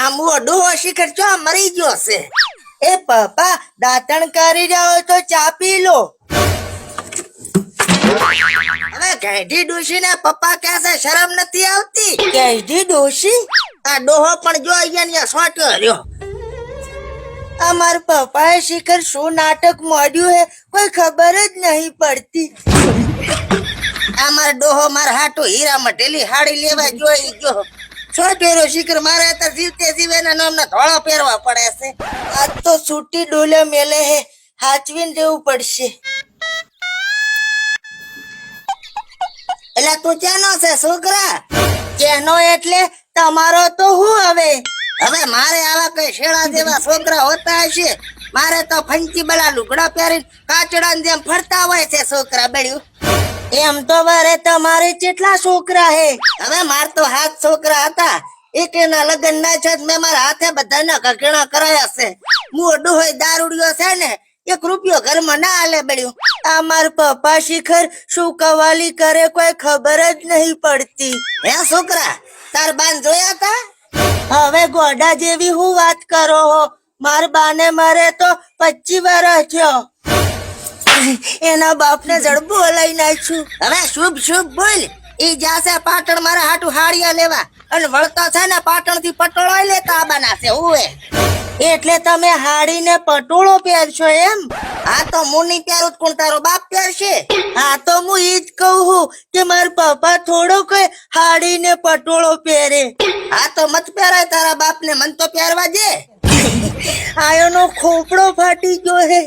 આ ડોહો શિખર ચો મરી ગયો છે. એ પપ્પા, દાંતણ કરી રહ્યો તો ચા પી લો. હવે ગેઢી ડોશી ને પપ્પા કહે છે, શરમ નથી આવતી? ગેઢી ડોશી, આ ડોહો પણ જો અહીંયા સોટ્યો રહ્યો. અમાર પપ્પાએ શિખર શું નાટક મોડ્યું હે, કોઈ ખબર જ નહીં પડતી. અમાર ડોહો માર હાટો હીરા મટેલી હાડી લેવા જોઈ ગયો. છોટેરો શિખર, મારે તો જીવતે જીવે ના નામના ધોળા પહેરવા પડે છે. આ તો સૂટી ડોલે મેલે હે, હાચવીને દેવું પડશે. એટલે તું ક્યાંનો છે છોકરા? ક્યાંનો એટલે? તમારો તો હું હવે? હવે મારે આવા કઈ શેડા જેવા છોકરા હોતા હશે? મારે તો ફંચી બલા લુગડા પહેરીને કાચડા જેમ ફરતા હોય છે છોકરા, બેડ્યું. એમ તો મારે તમારે કેટલા છોકરા હે. હવે માર તો હાથ છોકરા હતા. એકેના લગ્ન ના છે મેં મારા હાથે બધાના ઘઘેણા કરાયા છે. મોઢું હોય, દારૂડિયો છે ને, એક રૂપિયો ઘરમાં ના આલે બળ્યું. આ માર પપ્પા શિખર શું કવાલી કરે કોઈ ખબર જ નહીં પડતી. હે છોકરા, તાર બાન જોયા તા? હવે ગોડા જેવી હું વાત કરો હો. માર બાને મારે તો પચી વર્ષ થયો. એના બાપને જડબો લઈ નાખ્યું. હવે શુભ શુભ બોલ. એ જાશે પાટણ મારા હાટુ હાડિયા લેવા. અને વળતા છે ને પાટણથી પટોળો લેતા આબાના છે ઓએ એટલે તમે હાડીને પટોળો પહેરશો એમ? આ તો મુની પહેરું કોણ તારો બાપ પહેરશે? હા તો હું ઈ જ કહું છું કે મારા પપ્પા થોડો કોઈ હાડીને પટોળો પહેરે. આ તો મત પહેરાય તારા બાપને મન તો પહેરવા દે. આયોનો ખોપડો ફાટી ગયો હે.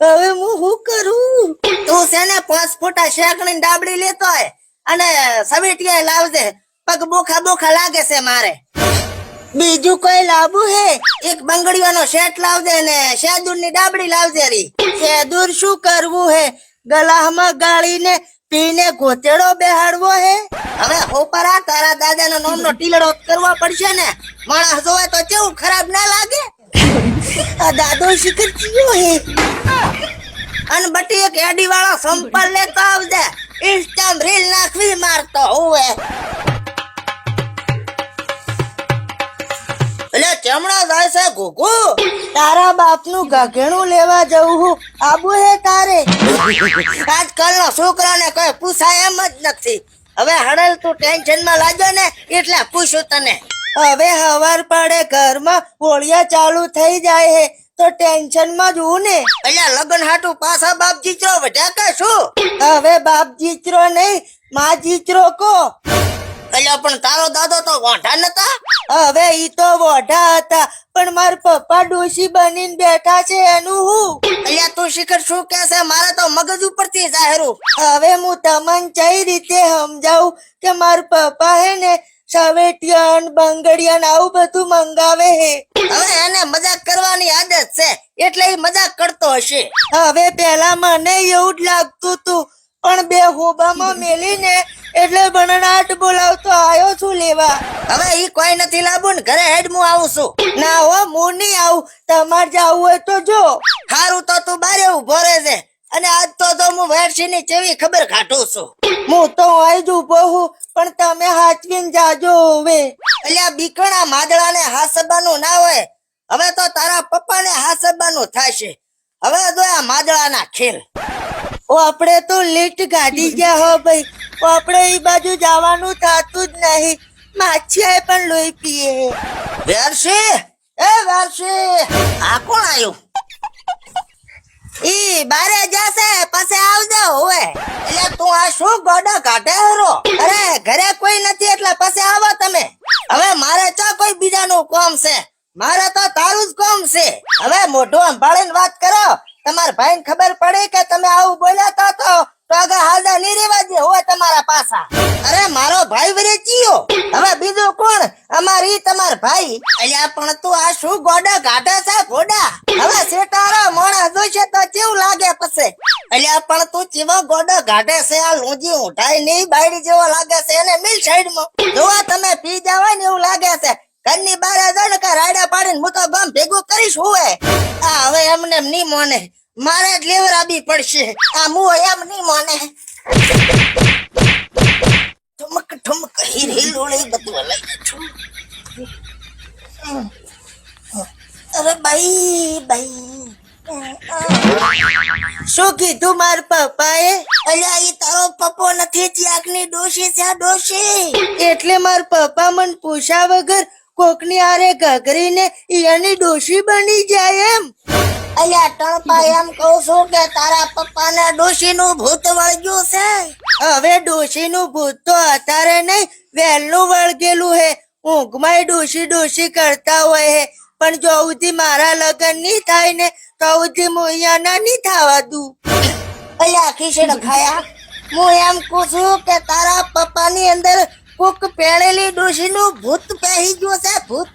હવે હું શું કરું? તું છે ને પાંચ ફૂટા શેકણી ડાબડી લેતો હોય અને સવેટિયા લાવજે. પગ બોખા બોખા લાગે છે મારે. બીજું કોઈ લાવવું હે? એક બંગડીઓનો શેટ લાવજે ને શેદુરની ડાબડી લાવજે રી. શેદુર શું કરવું હે? ગલામાં ગાળીને પીને ગોતેડો બેહાડવો હે? હવે આ તારા દાદાનો નામનો ટીલડો કરવો પડશે ને. માણસ જોવે તો કેવું ખરાબ ના લાગે. દાદો શિખર કયો હે? અને બટી એક એડી વાળો સંપલ લેતો આવજે. ઇન્સ્ટામ રીલ નાખવી મારતો હોવે. એટલે ચમડા જાય છે ઘુઘુ. તારા બાપનું ગઘેણું લેવા જવું હું. આબુ હે તારે? આજકાલના છોકરાને કઈ પૂછાય એમ જ નથી. હવે હડલ તું ટેન્શનમાં લાગ્યો ને એટલે પૂછું તને. હવે હવાર પડે ઘરમાં હોળિયા ચાલુ થઈ જાય હે તો ટેન્શનમાં જ ને? અલ્યા લગન હાટું પાછા બાપ જીચરો વધ્યા કે શું? હવે બાપ જીચરો નહીં માં જીચરો કો. અલ્યા પણ તારો દાદો તો વાંઢા નતા? હવે ઈ તો વોઢા હતા પણ માર પપ્પા ડોશી બનીને બેઠા છે એનું હું. અલ્યા તું શિખર શું કે છે? મારે તો મગજ ઉપરથી જાહેરું. હવે હું તમને કઈ રીતે સમજાવું કે માર પપ્પા હે ને સવેટિયન બંગડિયન આવું બધું મંગાવે હે. હવે એને મજાક કરવાની આદત છે એટલે એ મજાક કરતો હશે. હવે પેલા મને એવું જ લાગતું તું પણ બે હોબામાં મેલીને એટલે બણનાટ બોલાવતો આવ્યો છું લેવા. હવે ઈ કોઈ નથી લાવું ને ઘરે હેડ હું આવું છું. ના હો હું નહીં આવું. તમારે જાવું હોય તો જો. સારું તો તું બારે ઊભો રહેજે. અને આજ તો તો હું વેરસી ની ચેવી ખબર કાઢું છું. હું તો આઈજુ ઊભો પણ તમે હાચવીને જાજો હવે. અલ્યા બીકણા માદળાને હાસબાનું ના હોય. હવે તો તારા પપ્પાને હાસબાનું થશે. હવે તો આ માદળાના ખેલ. ઓ, આપણે તો લીટ ગાડી ગયા હો ભાઈ. ઓ, આપણે એ બાજુ જવાનું થતું જ નહીં. માછીએ પણ લોહી પીએ. વેરસી, એ વેરસી, આ કોણ આવ્યું બારે જશે, પછી આવજો હોવે એટલે તું આ શું ગોડો કાઢે હરો? અરે, ઘરે કોઈ નથી, એટલે પછી આવો તમે. હવે મારે ચો કોઈ બીજાનું કોમ છે? મારે તો તારું જ કોમ છે. હવે મોઢું સંભાળીને વાત કરો. તમારા ભાઈને ખબર પડે કે તમે આવું બોલ્યા તા તો તો આગળ હાલદા નહીં રેવા દે હોય તમારા પાસા અરે, મારો ભાઈ વિરેચીયો હવે બીજું કોણ? અમારી તમાર ભાઈ. અલ્યા, પણ તું આ શું ગોડા ગાઢા છે ગોડા? હવે સેટારો જોશે તો કેવું લાગે પછી? એટલે પણ તું ચીવો ગોડો ગાઢે છે, આ લૂંજી ઉઠાય નહીં, બાયડી જેવો લાગે છે, એને મિલ સાઈડમાં જોવા તમે પી જાવ ને એવું લાગે છે. ઘરની ને કે રાયડા પાડીને તો ગમ ભેગું કરીશ હુએ આ હવે એમને એમ નહીં મોને. મારે જ લેવરાબી પડશે. આ મુ એમ નહીં મોને. ઠુમક ઠુમક, હીર હિલોળી બધું લઈ છું. અરે ભાઈ ભાઈ. શું કીધું માર પપ્પાએ? અલ્યા એ તારો પપ્પો નથી ત્યાગની ડોશી ત્યાં ડોશી. એટલે માર પપ્પા મન પૂછ્યા વગર કોકની આરે ઘઘરીને એની ડોશી બની જાય એમ. અલ્યા ટણપા એમ કહું છું કે તારા પપ્પાને ડોશીનું ભૂત વળગ્યું છે. હવે ડોશીનું ભૂત તો અત્યારે નહીં, વહેલું વળગેલું હે. ઊંઘમાં ડોશી ડોશી કરતા હોય હે. પણ જો સુધી મારા લગ્ન નહીં થાય ને તો હું અહીંયા ના નહીં થવા દું. અલ્યા ખીશડ ખાયા. હું એમ કહું છું કે તારા પપ્પાની અંદર કોક પેળેલી ડોશીનું ભૂત પહેરી ગયું છે, ભૂત?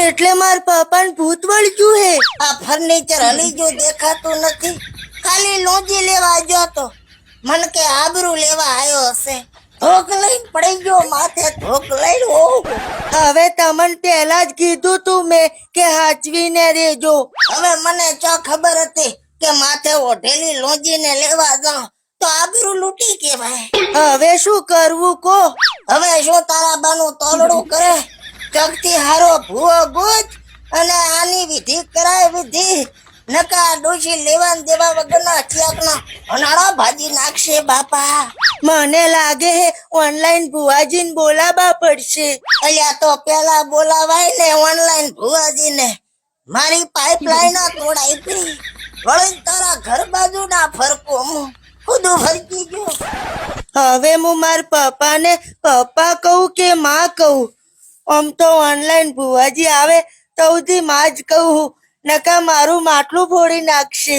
એટલે માર પપ્પાને ભૂત વળ્યું હે. આ ફર્નિચર હલી ગયું, દેખાતું નથી. ખાલી લોજી લેવા ગયો તો મન કે આબરૂ લેવા આવ્યો હશે. ધોક લઈને પડી હવે તમને પહેલા જ કીધું તું મેં કે હાચવીને રેજો. હવે મને ચો ખબર હતી કે માથે ઓઢેલી લોજીને લેવા જાઉં. તો આબરૂ લૂંટી કેવાય હવે શું કરવું કો હવે શું તારા બાનું તોલડું કરે ચકતી હારો ભૂવો ગુજ અને આની વિધિ કરાય વિધિ. નકા ડોશી લેવા દેવા વગરના ચિયાકનો અનાળા ભાજી નાખશે બાપા. મને લાગે ઓનલાઈન ભુવાજીને બોલાવા પડશે. અલ્યા તો પેલા બોલાવાય ને ઓનલાઈન ભુવાજીને. મારી પાઇપલાઈન તોડાઈ પડી વળી તારા ઘર બાજુ ના ફરકો હું ખુદું ફરકી ગયો. હવે હું માર પપ્પાને પપ્પા કહું કે માં કહું? આમ તો ઓનલાઈન ભુવાજી આવે તો સુધી માં જ કહું. નકા મારું માટલું ફોડી નાખશે.